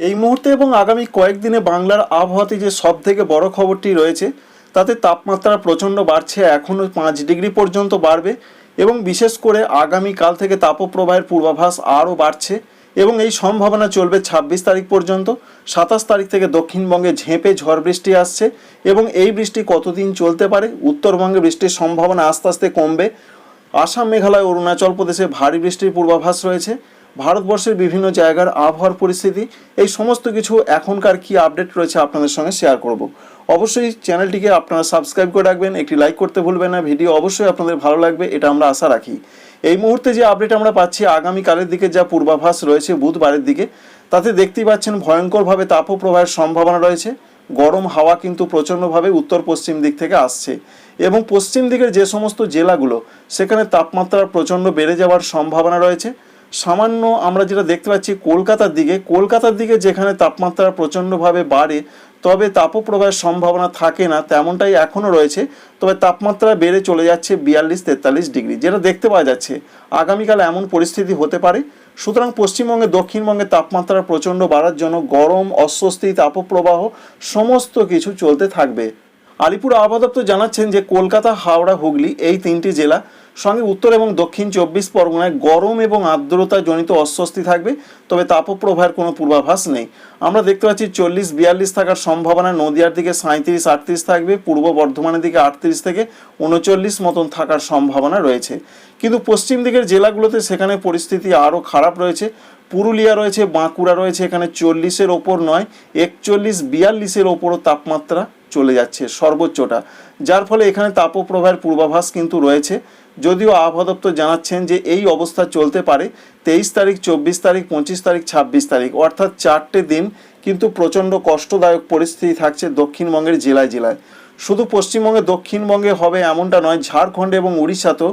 এই মুহূর্তে এবং আগামী কয়েকদিনে বাংলার আবহাওয়াতে যে সব থেকে বড় খবরটি রয়েছে, তাতে তাপমাত্রা প্রচণ্ড বাড়ছে এখনও পাঁচ ডিগ্রি পর্যন্ত বাড়বে এবং বিশেষ করে আগামী কাল থেকে তাপপ্রবাহের পূর্বাভাস আরও বাড়ছে এবং এই সম্ভাবনা চলবে ছাব্বিশ তারিখ পর্যন্ত। সাতাশ তারিখ থেকে দক্ষিণবঙ্গে ঝেঁপে ঝড় বৃষ্টি আসছে এবং এই বৃষ্টি কতদিন চলতে পারে? উত্তরবঙ্গে বৃষ্টির সম্ভাবনা আস্তে আস্তে কমবে। আসাম, মেঘালয়, অরুণাচল প্রদেশে ভারী বৃষ্টির পূর্বাভাস রয়েছে। ভারতবর্ষের বিভিন্ন জায়গার আবহাওয়ার পরিস্থিতি, এই সমস্ত কিছু এখনকার কি আপডেট রয়েছে আপনাদের সঙ্গে শেয়ার করব। অবশ্যই চ্যানেলটিকে আপনারা সাবস্ক্রাইব করে রাখবেন, একটি লাইক করতে ভুলবেন না ভিডিও অবশ্যই আপনাদের ভালো লাগবে, এটা আমরা আশা রাখি। এই মুহূর্তে যে আপডেট আমরা পাচ্ছি, আগামীকালের দিকে যা পূর্বাভাস রয়েছে বুধবারের দিকে, তাতে দেখতেই পাচ্ছেন ভয়ঙ্করভাবে তাপপ্রবাহের সম্ভাবনা রয়েছে। গরম হাওয়া কিন্তু প্রচণ্ডভাবে উত্তর পশ্চিম দিক থেকে আসছে এবং পশ্চিম দিকের যে সমস্ত জেলাগুলো, সেখানে তাপমাত্রা প্রচণ্ড বেড়ে যাওয়ার সম্ভাবনা রয়েছে। সামান্য আমরা যেটা দেখতে পাচ্ছি কলকাতার দিকে কলকাতার দিকে যেখানে তাপমাত্রা প্রচণ্ডভাবে বাড়ে, তবে তাপপ্রবাহের সম্ভাবনা থাকে না, তেমনটাই এখনও রয়েছে। তবে তাপমাত্রা বেড়ে চলে যাচ্ছে বিয়াল্লিশ, তেতাল্লিশ ডিগ্রি। যেটা দেখতে পাওয়া যাচ্ছে, আগামীকাল এমন পরিস্থিতি হতে পারে। সুতরাং পশ্চিমবঙ্গে, দক্ষিণবঙ্গে তাপমাত্রা প্রচণ্ড বাড়ার জন্য গরম, অস্বস্তি, তাপপ্রবাহ সমস্ত কিছু চলতে থাকবে। আলিপুর আবহাওয়া দপ্তর জানাচ্ছেন যে কলকাতা, হাওড়া, হুগলি এই তিনটি জেলা সঙ্গে উত্তর এবং দক্ষিণ চব্বিশ পরগনায় গরম এবং আর্দ্রতা জনিত অস্বস্তি থাকবে, তবে তাপপ্রবাহের কোনো পূর্বাভাস নেই। আমরা দেখতে পাচ্ছি চল্লিশ বিয়াল্লিশ থাকার সম্ভাবনা নদিয়ার দিকে সাঁত্রিশ আটত্রিশ থাকবে, পূর্ব বর্ধমানের দিকে আটত্রিশ থেকে উনচল্লিশ মতন থাকার সম্ভাবনা রয়েছে। কিন্তু পশ্চিম দিকের জেলাগুলোতে সেখানে পরিস্থিতি আরও খারাপ রয়েছে। পুরুলিয়া রয়েছে, বাঁকুড়া রয়েছে, এখানে চল্লিশের ওপর নয়, একচল্লিশ বিয়াল্লিশের ওপরও তাপমাত্রা চলে যাচ্ছে সর্বোচ্চটা। যার ফলে এখানে তাপপ্রবাহের পূর্বাভাস কিন্তু রয়েছে। যদিও আবহাওয়া দপ্তর জানাচ্ছেন যে এই অবস্থা চলতে পারে তেইশ তারিখ, চব্বিশ তারিখ, পঁচিশ তারিখ, ছাব্বিশ তারিখ। অর্থাৎ চারটে দিন কিন্তু প্রচণ্ড কষ্টদায়ক পরিস্থিতি থাকছে দক্ষিণবঙ্গের জেলায় জেলায়। শুধু পশ্চিমবঙ্গে, দক্ষিণবঙ্গে হবে এমনটা নয়, ঝাড়খণ্ড এবং উড়িষ্যাতেও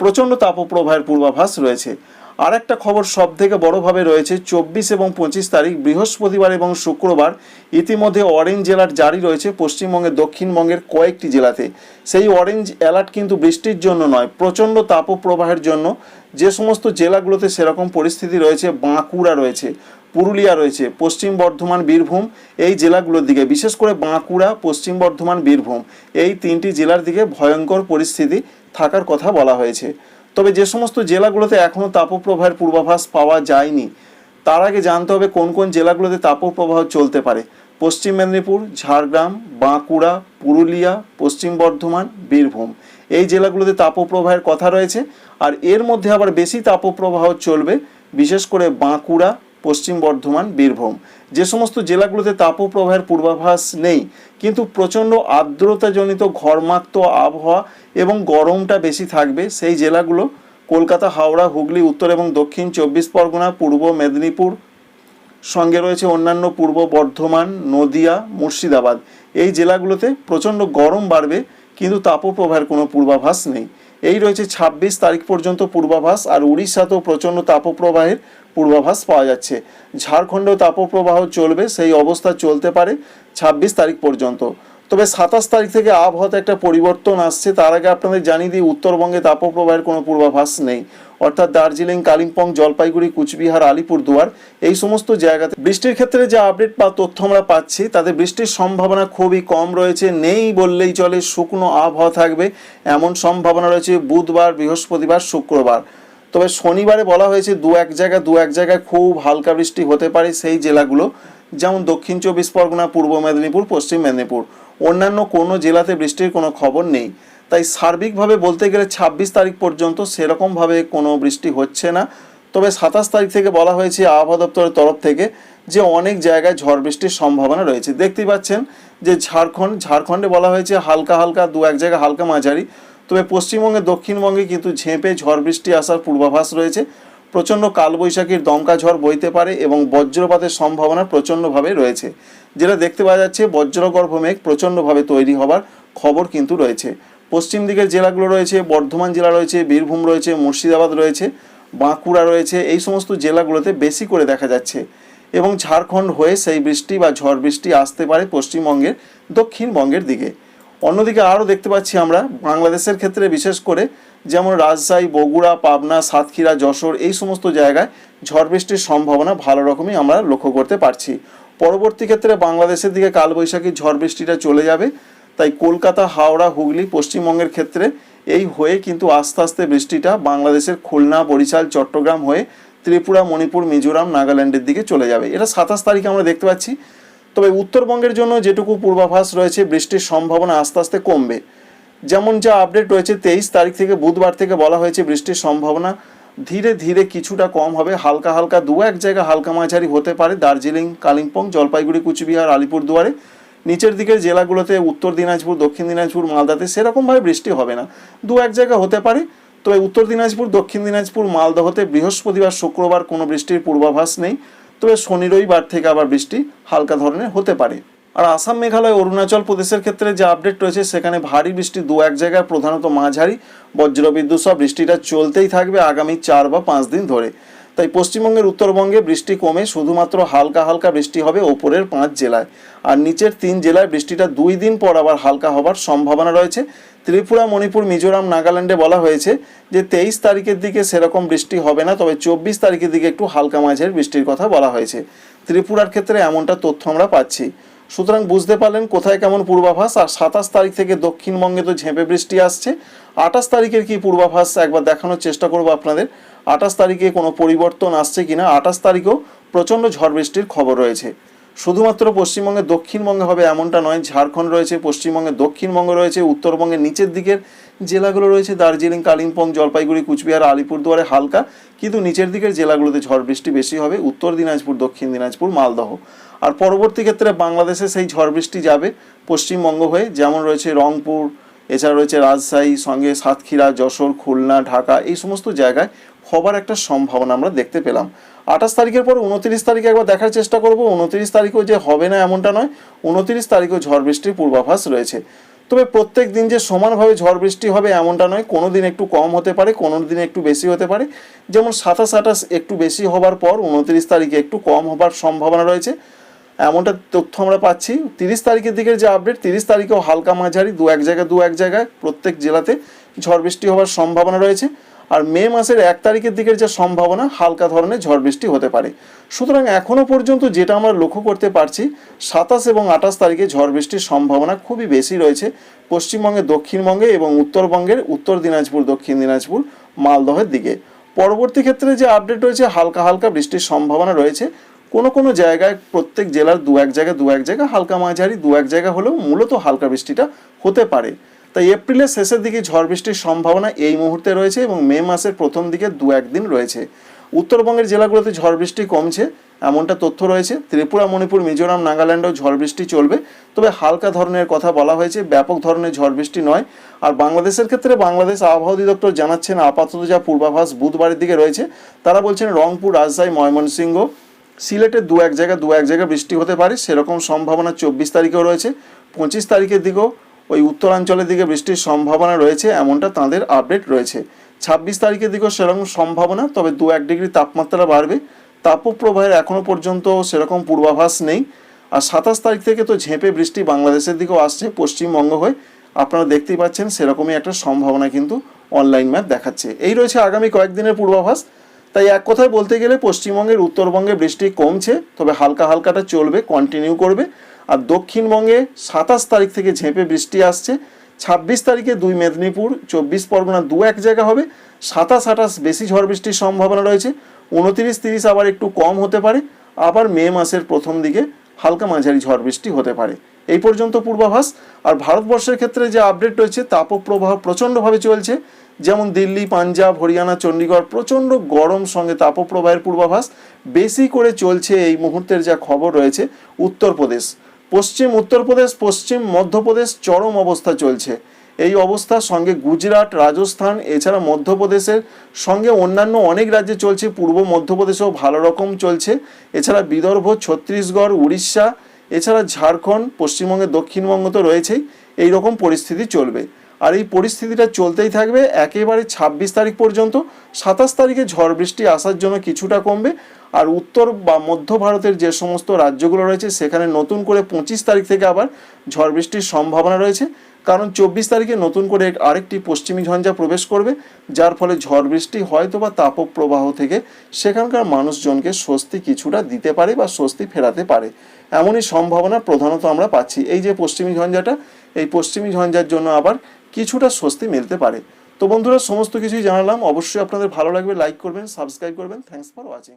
প্রচণ্ড তাপপ্রবাহের পূর্বাভাস রয়েছে। আর একটা খবর সব থেকে বড়োভাবে রয়েছে, চব্বিশ এবং পঁচিশ তারিখ বৃহস্পতিবার এবং শুক্রবার ইতিমধ্যে অরেঞ্জ অ্যালার্ট জারি রয়েছে পশ্চিমবঙ্গের দক্ষিণবঙ্গের কয়েকটি জেলাতে। সেই অরেঞ্জ অ্যালার্ট কিন্তু বৃষ্টির জন্য নয়, প্রচণ্ড তাপপ্রবাহের জন্য। যে সমস্ত জেলাগুলোতে সেরকম পরিস্থিতি রয়েছে, বাঁকুড়া রয়েছে, পুরুলিয়া রয়েছে, পশ্চিম বর্ধমান, বীরভূম, এই জেলাগুলোর দিকে। বিশেষ করে বাঁকুড়া, পশ্চিম বর্ধমান, বীরভূম, এই তিনটি জেলার দিকে ভয়ঙ্কর পরিস্থিতি থাকার কথা বলা হয়েছে। তবে যে সমস্ত জেলাগুলোতে এখনও তাপপ্রবাহের পূর্বাভাস পাওয়া যায়নি, তার আগে জানতে হবে কোন কোন জেলাগুলোতে তাপপ্রবাহ চলতে পারে। পশ্চিম মেদিনীপুর, ঝাড়গ্রাম, বাঁকুড়া, পুরুলিয়া, পশ্চিম বর্ধমান, বীরভূম। এই জেলাগুলোতে তাপপ্রবাহের কথা রয়েছে, আর এর মধ্যে আবার বেশি তাপপ্রবাহ চলবে, বিশেষ করে বাঁকুড়া পশ্চিম বর্ধমান, বীরভূম। যে সমস্ত জেলাগুলোতে তাপপ্রবাহের পূর্বাভাস নেই, কিন্তু প্রচণ্ড আর্দ্রতাজনিত ঘর্মাক্ত আবহাওয়া এবং গরমটা বেশি থাকবে সেই জেলাগুলো কলকাতা, হাওড়া, হুগলি, উত্তর এবং দক্ষিণ চব্বিশ পরগনা, পূর্ব মেদিনীপুর, সঙ্গে রয়েছে অন্যান্য পূর্ব বর্ধমান, নদিয়া, মুর্শিদাবাদ। এই জেলাগুলোতে প্রচণ্ড গরম বাড়বে, কিন্তু তাপপ্রবাহের কোনো পূর্বাভাস নেই। এই রয়েছে ছাব্বিশ তারিখ পর্যন্ত পূর্বাভাস আর উড়িষ্যাতেও প্রচণ্ড তাপপ্রবাহের পূর্বাভাস পাওয়া যাচ্ছে। ঝাড়খণ্ডেও তাপপ্রবাহ চলবে, সেই অবস্থা চলতে পারে ছাব্বিশ তারিখ পর্যন্ত। তবে সাতাশ তারিখ থেকে আবহাওয়াতে একটা পরিবর্তন আসছে, তার আগে আপনাদের জানিয়ে দিই, উত্তরবঙ্গে তাপপ্রবাহের কোনো পূর্বাভাস নেই। অর্থাৎ দার্জিলিং, কালিম্পং, জলপাইগুড়ি, কুচবিহার আলিপুরদুয়ার এই সমস্ত জায়গাতে বৃষ্টির ক্ষেত্রে যে আপডেট বা তথ্য আমরা পাচ্ছি, তাতে বৃষ্টির সম্ভাবনা খুবই কম রয়েছে, নেই বললেই চলে, শুকনো আবহাওয়া থাকবে, এমন সম্ভাবনা রয়েছে বুধবার, বৃহস্পতিবার, শুক্রবার। তবে শনিবারে বলা হয়েছে দু এক জায়গায় দু এক জায়গায় খুব হালকা বৃষ্টি হতে পারে সেই জেলাগুলো, যেমন দক্ষিণ চব্বিশ পরগনা, পূর্ব মেদিনীপুর, পশ্চিম মেদিনীপুর। অন্যান্য কোনো জেলাতে বৃষ্টির কোনো খবর নেই। তাই সার্বিকভাবে বলতে গেলে ছাব্বিশ তারিখ পর্যন্ত সেরকমভাবে কোনো বৃষ্টি হচ্ছে না। তবে সাতাশ তারিখ থেকে বলা হয়েছে আবহাওয়া দপ্তরের তরফ থেকে যে অনেক জায়গায় ঝড় বৃষ্টির সম্ভাবনা রয়েছে। দেখতেই পাচ্ছেন যে ঝাড়খণ্ড, ঝাড়খণ্ডে বলা হয়েছে হালকা হালকা দু এক জায়গায় হালকা মাঝারি। তবে পশ্চিমবঙ্গে, দক্ষিণবঙ্গে কিন্তু ঝেঁপে ঝড় বৃষ্টি আসার পূর্বাভাস রয়েছে। প্রচণ্ড কালবৈশাখীর দমকা ঝড় বইতে পারে এবং বজ্রপাতের সম্ভাবনা প্রচণ্ডভাবে রয়েছে। যেটা দেখতে পাওয়া যাচ্ছে বজ্রগর্ভ মেঘ প্রচণ্ডভাবে তৈরি হবার খবর কিন্তু রয়েছে। পশ্চিম দিকের জেলাগুলো রয়েছে, বর্ধমান জেলা রয়েছে, বীরভূম রয়েছে, মুর্শিদাবাদ রয়েছে, বাঁকুড়া রয়েছে, এই সমস্ত জেলাগুলোতে বেশি করে দেখা যাচ্ছে। এবং ঝাড়খণ্ড হয়ে সেই বৃষ্টি বা ঝড় বৃষ্টি আসতে পারে পশ্চিমবঙ্গের, দক্ষিণবঙ্গের দিকে। অন্যদিকে আরও দেখতে পাচ্ছি আমরা বাংলাদেশের ক্ষেত্রে বিশেষ করে যেমন রাজশাহী, বগুড়া, পাবনা, সাতক্ষীরা, যশোর এই সমস্ত জায়গায় ঝড় বৃষ্টির সম্ভাবনা ভালো রকমই আমরা লক্ষ্য করতে পারছি। পরবর্তী ক্ষেত্রে বাংলাদেশের দিকে কালবৈশাখী ঝড় বৃষ্টিটা চলে যাবে। তাই কলকাতা, হাওড়া, হুগলি, পশ্চিমবঙ্গের ক্ষেত্রে এই হয়ে কিন্তু আস্তে আস্তে বৃষ্টিটা বাংলাদেশের খুলনা, বরিশাল, চট্টগ্রাম হয়ে ত্রিপুরা, মণিপুর, মিজোরাম, নাগাল্যান্ডের দিকে চলে যাবে। এটা সাতাশ তারিখে আমরা দেখতে পাচ্ছি। তবে উত্তরবঙ্গের জন্য যেটুকু পূর্বাভাস রয়েছে, বৃষ্টির সম্ভাবনা আস্তে আস্তে কমবে। যেমন যা আপডেট রয়েছে, তেইশ তারিখ থেকে বুধবার থেকে বলা হয়েছে বৃষ্টির সম্ভাবনা ধীরে ধীরে কিছুটা কম হবে। হালকা হালকা দু এক জায়গা হালকা মাঝারি হতে পারে। দার্জিলিং, কালিম্পং, জলপাইগুড়ি, কুচবিহার, আলিপুরদুয়ারে নিচের দিকের জেলাগুলোতে উত্তর দিনাজপুর, দক্ষিণ দিনাজপুর, মালদাতে সেরকমভাবে বৃষ্টি হবে না। দু এক জায়গা হতে পারে, তবে উত্তর দিনাজপুর, দক্ষিণ দিনাজপুর মালদহতে বৃহস্পতিবার, শুক্রবার কোনো বৃষ্টির পূর্বাভাস নেই। তবে শনি, রবিবার থেকে আবার বৃষ্টি হালকা ধরনের হতে পারে। আর আসাম, মেঘালয়, অরুণাচল প্রদেশের ক্ষেত্রে যে আপডেট রয়েছে, সেখানে ভারী বৃষ্টি দু এক জায়গায় প্রধানত মাঝারি। বজ্রবিদ্যুৎ সহ বৃষ্টিটা চলতেই থাকবে আগামী চার বা পাঁচ দিন ধরে। তাই পশ্চিমবঙ্গের উত্তরবঙ্গে বৃষ্টি কমে শুধুমাত্র হালকা হালকা বৃষ্টি হবে ওপরের পাঁচ জেলায়। আর নিচের তিন জেলায় বৃষ্টিটা দুই দিন পর আবার হালকা হবার সম্ভাবনা রয়েছে। ত্রিপুরা, মণিপুর, মিজোরাম, নাগাল্যান্ডে বলা হয়েছে যে তেইশ তারিখের দিকে সেরকম বৃষ্টি হবে না, তবে চব্বিশ তারিখের দিকে একটু হালকা মাঝের বৃষ্টির কথা বলা হয়েছে। ত্রিপুরার ক্ষেত্রে এমনটা তথ্য আমরা পাচ্ছি। সুতরাং বুঝতে পারলেন কোথায় কেমন পূর্বাভাস, আর সাতাশ তারিখ থেকে দক্ষিণবঙ্গে তো ঝেঁপে বৃষ্টি আসছে। আঠাশ তারিখের কি পূর্বাভাস একবার দেখানোর চেষ্টা করব আপনাদের। আঠাশ তারিখে কোনো পরিবর্তন আসছে কিনা? আঠাশ তারিখেও প্রচণ্ড ঝড় বৃষ্টির খবর রয়েছে। শুধুমাত্র পশ্চিমবঙ্গে দক্ষিণবঙ্গে হবে এমনটা নয়, ঝাড়খণ্ড রয়েছে, পশ্চিমবঙ্গে দক্ষিণবঙ্গ রয়েছে, উত্তরবঙ্গের নিচের দিকের জেলাগুলো রয়েছে দার্জিলিং, কালিম্পং, জলপাইগুড়ি, কুচবিহার, আলিপুরদুয়ারে হালকা, কিন্তু নিচের দিকের জেলাগুলোতে ঝড় বৃষ্টি বেশি হবে। উত্তর দিনাজপুর, দক্ষিণ দিনাজপুর, মালদহ। আর পরবর্তী ক্ষেত্রে বাংলাদেশে সেই ঝড় বৃষ্টি যাবে পশ্চিমবঙ্গ হয়ে, যেমন রয়েছে রংপুর, এছাড়া রয়েছে রাজশাহী, সঙ্গে সাতক্ষীরা, যশোর, খুলনা, ঢাকা, এই সমস্ত জায়গায় হবার একটা সম্ভাবনা আমরা দেখতে পেলাম। আঠাশ তারিখের পর উনত্রিশ তারিখে একবার দেখার চেষ্টা করব। উনত্রিশ তারিখেও যে হবে না এমনটা নয়, উনত্রিশ তারিখেও ঝড় বৃষ্টির পূর্বাভাস রয়েছে। তবে প্রত্যেক দিন যে সমানভাবে ঝড় বৃষ্টি হবে এমনটা নয়। কোনো দিন একটু কম হতে পারে, কোনো দিন একটু বেশি হতে পারে। যেমন সাতাশ আঠাশ একটু বেশি হবার পর উনত্রিশ তারিখে একটু কম হবার সম্ভাবনা রয়েছে। এমনটা তথ্য আমরা পাচ্ছি। তিরিশ তারিখের দিকের যে আপডেট তিরিশ তারিখেও হালকা মাঝারি, দু এক জায়গায়, দু এক জায়গায় প্রত্যেক জেলাতে ঝড় বৃষ্টি হওয়ার সম্ভাবনা রয়েছে। আর মে মাসের এক তারিখের দিকের যে সম্ভাবনা, হালকা ধরনের ঝড় বৃষ্টি হতে পারে। সুতরাং এখনও পর্যন্ত যেটা আমরা লক্ষ্য করতে পারছি, সাতাশ এবং আঠাশ তারিখে ঝড় বৃষ্টির সম্ভাবনা খুবই বেশি রয়েছে। পশ্চিমবঙ্গের দক্ষিণবঙ্গে এবং উত্তরবঙ্গের উত্তর দিনাজপুর, দক্ষিণ দিনাজপুর, মালদহের দিকে। পরবর্তী ক্ষেত্রে যে আপডেট রয়েছে, হালকা হালকা বৃষ্টির সম্ভাবনা রয়েছে। কোনো কোনো জায়গায়, প্রত্যেক জেলার দু এক জায়গায় দু এক জায়গা হালকা মাঝারি, দু এক জায়গা হলেও মূলত হালকা বৃষ্টিটা হতে পারে। তাই এপ্রিলের শেষের দিকে ঝড় বৃষ্টির সম্ভাবনা এই মুহূর্তে রয়েছে এবং মে মাসের প্রথম দিকে দু একদিন রয়েছে। উত্তরবঙ্গের জেলাগুলোতে ঝড় বৃষ্টি কমছে, এমনটা তথ্য রয়েছে। ত্রিপুরা, মণিপুর, মিজোরাম, নাগাল্যান্ডেও ঝড় বৃষ্টি চলবে। তবে হালকা ধরনের কথা বলা হয়েছে, ব্যাপক ধরনের ঝড় বৃষ্টি নয়। আর বাংলাদেশের ক্ষেত্রে বাংলাদেশ আবহাওয়া অধিদপ্তর জানাচ্ছেন, আপাতত যা পূর্বাভাস বুধবারের দিকে রয়েছে, তারা বলছেন রংপুর, রাজশাহী, ময়মনসিংহ, সিলেটে দু এক জায়গা দু এক জায়গায় বৃষ্টি হতে পারে। সেরকম সম্ভাবনা চব্বিশ তারিখেও রয়েছে। পঁচিশ তারিখের দিকেও ওই উত্তরাঞ্চলের দিকে বৃষ্টির সম্ভাবনা রয়েছে, এমনটা তাদের আপডেট রয়েছে। ছাব্বিশ তারিখের দিকেও সেরকম সম্ভাবনা, তবে দু এক ডিগ্রি তাপমাত্রা বাড়বে। তাপপ্রবাহের এখনও পর্যন্ত সেরকম পূর্বাভাস নেই। আর সাতাশ তারিখ থেকে তো ঝেঁপে বৃষ্টি বাংলাদেশের দিকেও আসছে, পশ্চিমবঙ্গ হয়ে। আপনারা দেখতেই পাচ্ছেন, সেরকমই একটা সম্ভাবনা কিন্তু অনলাইন ম্যাপ দেখাচ্ছে। এই রয়েছে আগামী কয়েকদিনের পূর্বাভাস। তাই এক কথায় বলতে গেলে, পশ্চিমবঙ্গের উত্তরবঙ্গে বৃষ্টি কমছে, তবে হালকা হালকাটা চলবে কন্টিনিউ করবে। আর দক্ষিণবঙ্গে সাতাশ তারিখ থেকে ঝেঁপে বৃষ্টি আসছে। ছাব্বিশ তারিখে দুই মেদিনীপুর, চব্বিশ পরগনা দু এক জায়গা হবে। সাতাশ আঠাশ বেশি ঝড় বৃষ্টির সম্ভাবনা রয়েছে। উনতিরিশ তিরিশ আবার একটু কম হতে পারে। আবার মে মাসের প্রথম দিকে হালকা মাঝারি ঝড় বৃষ্টি হতে পারে। এই পর্যন্ত পূর্বাভাস। আর ভারতবর্ষের ক্ষেত্রে যে আপডেট রয়েছে, তাপপ্রবাহ প্রচণ্ডভাবে চলছে। যেমন দিল্লি, পাঞ্জাব, হরিয়ানা চণ্ডীগড় প্রচণ্ড গরম সঙ্গে তাপপ্রবাহের পূর্বাভাস। বেশি করে চলছে এই মুহূর্তের যা খবর রয়েছে উত্তরপ্রদেশ। পশ্চিম উত্তরপ্রদেশ, পশ্চিম মধ্যপ্রদেশ চরম অবস্থা চলছে। এই অবস্থার সঙ্গে গুজরাট, রাজস্থান, এছাড়া মধ্যপ্রদেশের সঙ্গে অন্যান্য অনেক রাজ্যে চলছে। পূর্ব মধ্যপ্রদেশেও ভালো রকম চলছে। এছাড়া বিদর্ভ, ছত্তিশগড়, উড়িষ্যা, এছাড়া ঝাড়খণ্ড পশ্চিমবঙ্গে দক্ষিণবঙ্গ তো রয়েছেই। এই রকম পরিস্থিতি চলবে। আর এই পরিস্থিতিটা চলতেই থাকবে। একেবারে ছাব্বিশ তারিখ পর্যন্ত। সাতাশ তারিখে ঝড় বৃষ্টি আসার জন্য কিছুটা কমবে। আর উত্তর বা মধ্য ভারতের যে সমস্ত রাজ্যগুলো রয়েছে, সেখানে নতুন করে পঁচিশ তারিখ থেকে আবার ঝড় বৃষ্টির সম্ভাবনা রয়েছে। কারণ চব্বিশ তারিখে নতুন করে আরেকটি পশ্চিমী ঝঞ্ঝা প্রবেশ করবে, যার ফলে ঝড় বৃষ্টি হয়তো বা তাপপ্রবাহ থেকে সেখানকার মানুষজনকে স্বস্তি কিছুটা দিতে পারে বা স্বস্তি ফেরাতে পারে। এমনই সম্ভাবনা প্রধানত আমরা পাচ্ছি। এই যে পশ্চিমী ঝঞ্ঝাটা, এই পশ্চিমী ঝঞ্ঝার জন্য আবার কিছুটা স্বস্তি মিলতে পারে। তো বন্ধুরা, সমস্ত কিছুই জানালাম। অবশ্যই আপনাদের ভালো লাগবে লাইক করবেন সাবস্ক্রাইব করবেন। Thanks for watching